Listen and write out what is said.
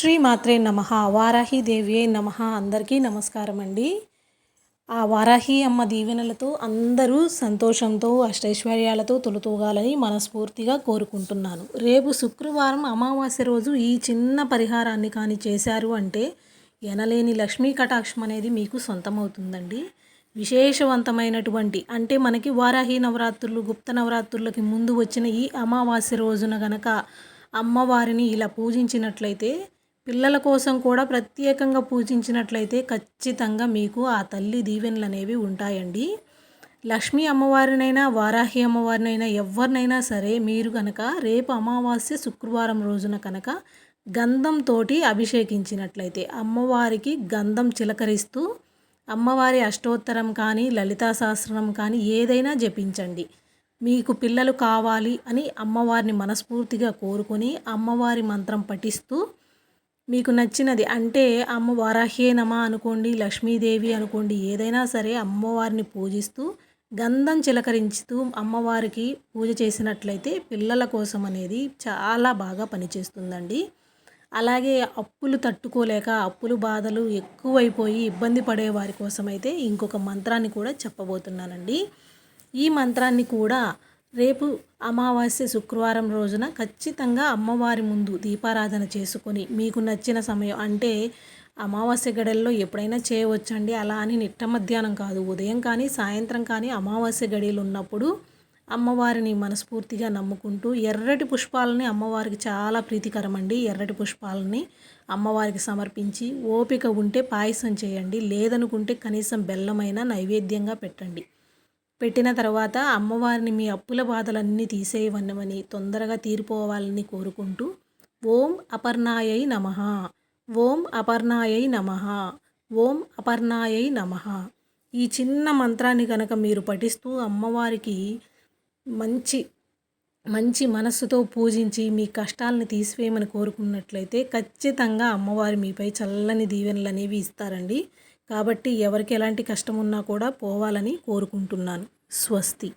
శ్రీ మాత్రే నమ. వారాహి దేవియే నమ. అందరికీ నమస్కారం అండి. ఆ వారాహి అమ్మ దీవెనలతో అందరూ సంతోషంతో అష్టైశ్వర్యాలతో తొలుతూగాలని మనస్ఫూర్తిగా కోరుకుంటున్నాను. రేపు శుక్రవారం అమావాస్య రోజు ఈ చిన్న పరిహారాన్ని కానీ చేశారు అంటే ఎనలేని లక్ష్మీ కటాక్షం అనేది మీకు సొంతమవుతుందండి. విశేషవంతమైనటువంటి అంటే మనకి వారాహి నవరాత్రులు గుప్త నవరాత్రులకి ముందు వచ్చిన ఈ అమావాస్య రోజున గనక అమ్మవారిని ఇలా పూజించినట్లయితే పిల్లల కోసం కూడా ప్రత్యేకంగా పూజించినట్లయితే ఖచ్చితంగా మీకు ఆ తల్లి దీవెనలు అనేవి ఉంటాయండి. లక్ష్మీ అమ్మవారినైనా వారాహి అమ్మవారినైనా ఎవరినైనా సరే మీరు కనుక రేపు అమావాస్య శుక్రవారం రోజున కనుక గంధంతో అభిషేకించినట్లయితే అమ్మవారికి గంధం చిలకరిస్తూ అమ్మవారి అష్టోత్తరం కానీ లలితా సహస్రం కానీ ఏదైనా జపించండి. మీకు పిల్లలు కావాలి అని అమ్మవారిని మనస్ఫూర్తిగా కోరుకొని అమ్మవారి మంత్రం పఠిస్తూ మీకు నచ్చినది అంటే అమ్మ వారాహే నమ అనుకోండి లక్ష్మీదేవి అనుకోండి ఏదైనా సరే అమ్మవారిని పూజిస్తూ గంధం చిలకరించుతూ అమ్మవారికి పూజ చేసినట్లయితే పిల్లల కోసం అనేది చాలా బాగా పనిచేస్తుందండి. అలాగే అప్పులు తట్టుకోలేక అప్పులు బాధలు ఎక్కువైపోయి ఇబ్బంది పడే వారి కోసమైతే ఇంకొక మంత్రాన్ని కూడా చెప్పబోతున్నానండి. ఈ మంత్రాన్ని కూడా రేపు అమావాస్య శుక్రవారం రోజున ఖచ్చితంగా అమ్మవారి ముందు దీపారాధన చేసుకొని మీకు నచ్చిన సమయం అంటే అమావాస్య గడిలో ఎప్పుడైనా చేయవచ్చండి. అలా అని నిట్ట మధ్యాహ్నం కాదు. ఉదయం కానీ సాయంత్రం కానీ అమావాస్య గడియలు ఉన్నప్పుడు అమ్మవారిని మనస్ఫూర్తిగా నమ్ముకుంటూ ఎర్రటి పుష్పాలని అమ్మవారికి చాలా ప్రీతికరం అండి ఎర్రటి పుష్పాలని అమ్మవారికి సమర్పించి ఓపిక ఉంటే పాయసం చేయండి. లేదనుకుంటే కనీసం బెల్లమైన నైవేద్యంగా పెట్టండి. పెట్టిన తర్వాత అమ్మవారిని మీ అప్పుల బాధలన్నీ తీసేయవన్నమని తొందరగా తీరిపోవాలని కోరుకుంటూ ఓం అపర్ణాయై నమ. ఓం అపర్ణాయై నమ. ఓం అపర్ణాయై నమ. ఈ చిన్న మంత్రాన్ని కనుక మీరు పఠిస్తూ అమ్మవారికి మంచి మంచి మనస్సుతో పూజించి మీ కష్టాలను తీసివేయమని కోరుకున్నట్లయితే ఖచ్చితంగా అమ్మవారి మీపై చల్లని దీవెనలు అనేవి ఇస్తారండి. కాబట్టి ఎవరికి ఎలాంటి కష్టం ఉన్నా కూడా పోవాలని కోరుకుంటున్నాను. ಸ್ವಸ್ತಿ